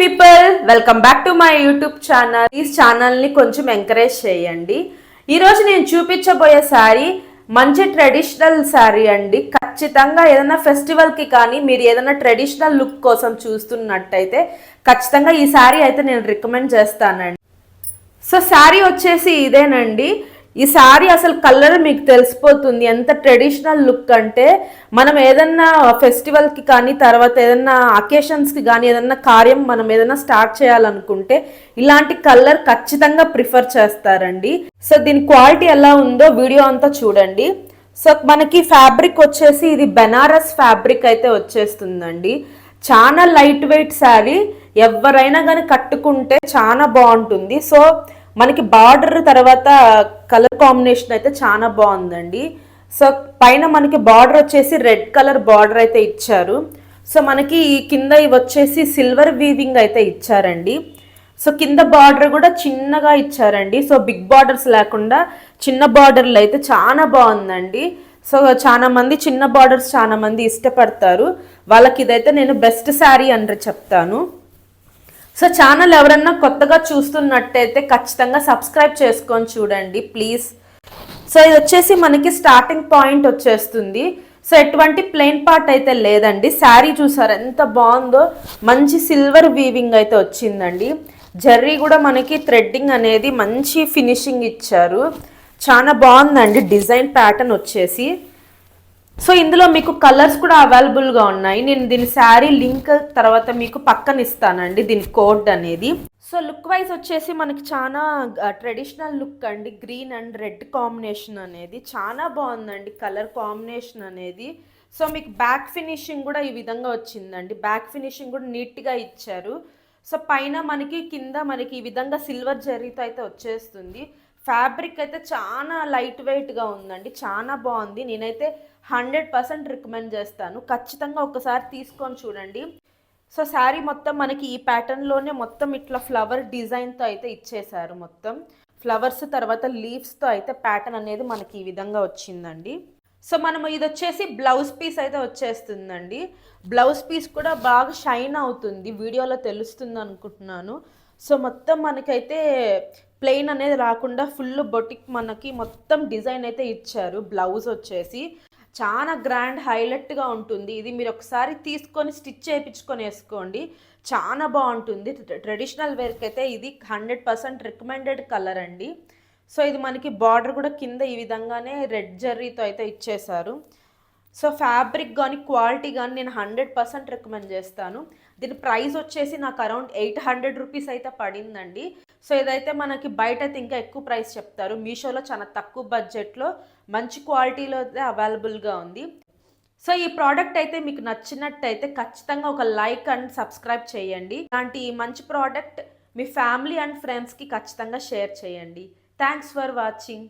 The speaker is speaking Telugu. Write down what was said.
People welcome back to my YouTube channel. ఈ ఛానల్ని కొంచెం ఎంకరేజ్ చేయండి. ఈరోజు నేను చూపించబోయే శారీ మంచి ట్రెడిషనల్ శారీ అండి. ఖచ్చితంగా ఏదైనా ఫెస్టివల్కి కానీ మీరు ఏదైనా ట్రెడిషనల్ లుక్ కోసం చూస్తున్నట్టయితే ఖచ్చితంగా ఈ శారీ అయితే నేను రికమెండ్ చేస్తానండి. సో శారీ వచ్చేసి ఇదేనండి. ఈ శారీ అసలు కలర్ మీకు తెలిసిపోతుంది. ఎంత ట్రెడిషనల్ లుక్ అంటే మనం ఏదన్నా ఫెస్టివల్కి కానీ తర్వాత ఏదన్నా అకేషన్స్కి కానీ ఏదన్నా కార్యం మనం ఏదన్నా స్టార్ట్ చేయాలనుకుంటే ఇలాంటి కలర్ ఖచ్చితంగా ప్రిఫర్ చేస్తారండి. సో దీని క్వాలిటీ ఎలా ఉందో వీడియో అంతా చూడండి. సో మనకి ఫ్యాబ్రిక్ వచ్చేసి ఇది బెనారస్ ఫ్యాబ్రిక్ అయితే వచ్చేస్తుందండి. చాలా లైట్ వెయిట్ శారీ. ఎవరైనా కానీ కట్టుకుంటే చాలా బాగుంటుంది. సో మనకి బార్డర్ తర్వాత కలర్ కాంబినేషన్ అయితే చాలా బాగుందండి. సో పైన మనకి బార్డర్ వచ్చేసి రెడ్ కలర్ బార్డర్ అయితే ఇచ్చారు. సో మనకి ఈ కింద ఇవి వచ్చేసి సిల్వర్ వీవింగ్ అయితే ఇచ్చారండి. సో కింద బార్డర్ కూడా చిన్నగా ఇచ్చారండి. సో బిగ్ బార్డర్స్ లేకుండా చిన్న బార్డర్లు అయితే చాలా బాగుందండి. సో చాలా మంది చిన్న బార్డర్స్ చాలా మంది ఇష్టపడతారు. వాళ్ళకి ఇదైతే నేను బెస్ట్ శారీ అని చెప్తాను. సో ఛానల్ ఎవరన్నా కొత్తగా చూస్తున్నట్టయితే ఖచ్చితంగా సబ్స్క్రైబ్ చేసుకొని చూడండి ప్లీజ్ సో ఇది వచ్చేసి మనకి స్టార్టింగ్ పాయింట్ వచ్చేస్తుంది. సో ఎటువంటి ప్లెయిన్ పార్ట్ అయితే లేదండి. శారీ చూసారు ఎంత బాగుందో. మంచి సిల్వర్ వీవింగ్ అయితే వచ్చిందండి. జర్రీ కూడా మనకి థ్రెడ్డింగ్ అనేది మంచి ఫినిషింగ్ ఇచ్చారు. చాలా బాగుందండి డిజైన్ ప్యాటర్న్ వచ్చేసి. సో ఇందులో మీకు కలర్స్ కూడా అవైలబుల్గా ఉన్నాయి. నేను దీని శారీ లింక్ తర్వాత మీకు పక్కన ఇస్తానండి దీని కోడ్ అనేది. సో లుక్ వైజ్ వచ్చేసి మనకి చాలా ట్రెడిషనల్ లుక్ అండి. గ్రీన్ అండ్ రెడ్ కాంబినేషన్ అనేది చాలా బాగుందండి కలర్ కాంబినేషన్ అనేది. సో మీకు బ్యాక్ ఫినిషింగ్ కూడా ఈ విధంగా వచ్చిందండి. బ్యాక్ ఫినిషింగ్ కూడా నీట్గా ఇచ్చారు. సో పైన మనకి కింద మనకి ఈ విధంగా సిల్వర్ జరీతో అయితే వచ్చేస్తుంది. ఫ్యాబ్రిక్ అయితే చాలా లైట్ వెయిట్గా ఉందండి చాలా బాగుంది. నేనైతే హండ్రెడ్ పర్సెంట్ రికమెండ్ చేస్తాను. ఖచ్చితంగా ఒకసారి తీసుకొని చూడండి. సో శారీ మొత్తం మనకి ఈ ప్యాటర్న్లోనే మొత్తం ఇట్లా ఫ్లవర్ డిజైన్తో అయితే ఇచ్చేశారు మొత్తం. ఫ్లవర్స్ తర్వాత లీవ్స్తో అయితే ప్యాటర్న్ అనేది మనకి ఈ విధంగా వచ్చిందండి. సో మనం ఇది వచ్చేసి బ్లౌజ్ పీస్ అయితే వచ్చేస్తుందండి. బ్లౌజ్ పీస్ కూడా బాగా షైన్ అవుతుంది. వీడియోలో తెలుస్తుంది అనుకుంటున్నాను. సో మొత్తం మనకైతే ప్లెయిన్ అనేది రాకుండా ఫుల్ బొటిక్ మనకి మొత్తం డిజైన్ అయితే ఇచ్చారు. బ్లౌజ్ వచ్చేసి చాలా గ్రాండ్ హైలైట్గా ఉంటుంది. ఇది మీరు ఒకసారి తీసుకొని స్టిచ్ చేయించుకొని వేసుకోండి. చాలా బాగుంటుంది. ట్రెడిషనల్ వేర్కి అయితే ఇది హండ్రెడ్ పర్సెంట్ రికమెండెడ్ కలర్ అండి. సో ఇది మనకి బార్డర్ కూడా కింద ఈ విధంగానే రెడ్ జర్రీతో అయితే ఇచ్చేశారు. సో ఫ్యాబ్రిక్ కానీ క్వాలిటీ కానీ నేను హండ్రెడ్ పర్సెంట్ రికమెండ్ చేస్తాను. దీని ప్రైస్ వచ్చేసి నాకు అరౌండ్ ఎయిట్ హండ్రెడ్ రూపీస్ అయితే పడిందండి. సో ఏదైతే మనకి బయట అయితే ఇంకా ఎక్కువ ప్రైస్ చెప్తారు మీషోలో చాలా తక్కువ బడ్జెట్లో మంచి క్వాలిటీలో అయితే అవైలబుల్గా ఉంది. సో ఈ ప్రోడక్ట్ అయితే మీకు నచ్చినట్టయితే ఖచ్చితంగా ఒక లైక్ అండ్ సబ్స్క్రైబ్ చేయండి. ఇలాంటి మంచి ప్రోడక్ట్ మీ ఫ్యామిలీ అండ్ ఫ్రెండ్స్కి ఖచ్చితంగా షేర్ చేయండి. Thanks for watching.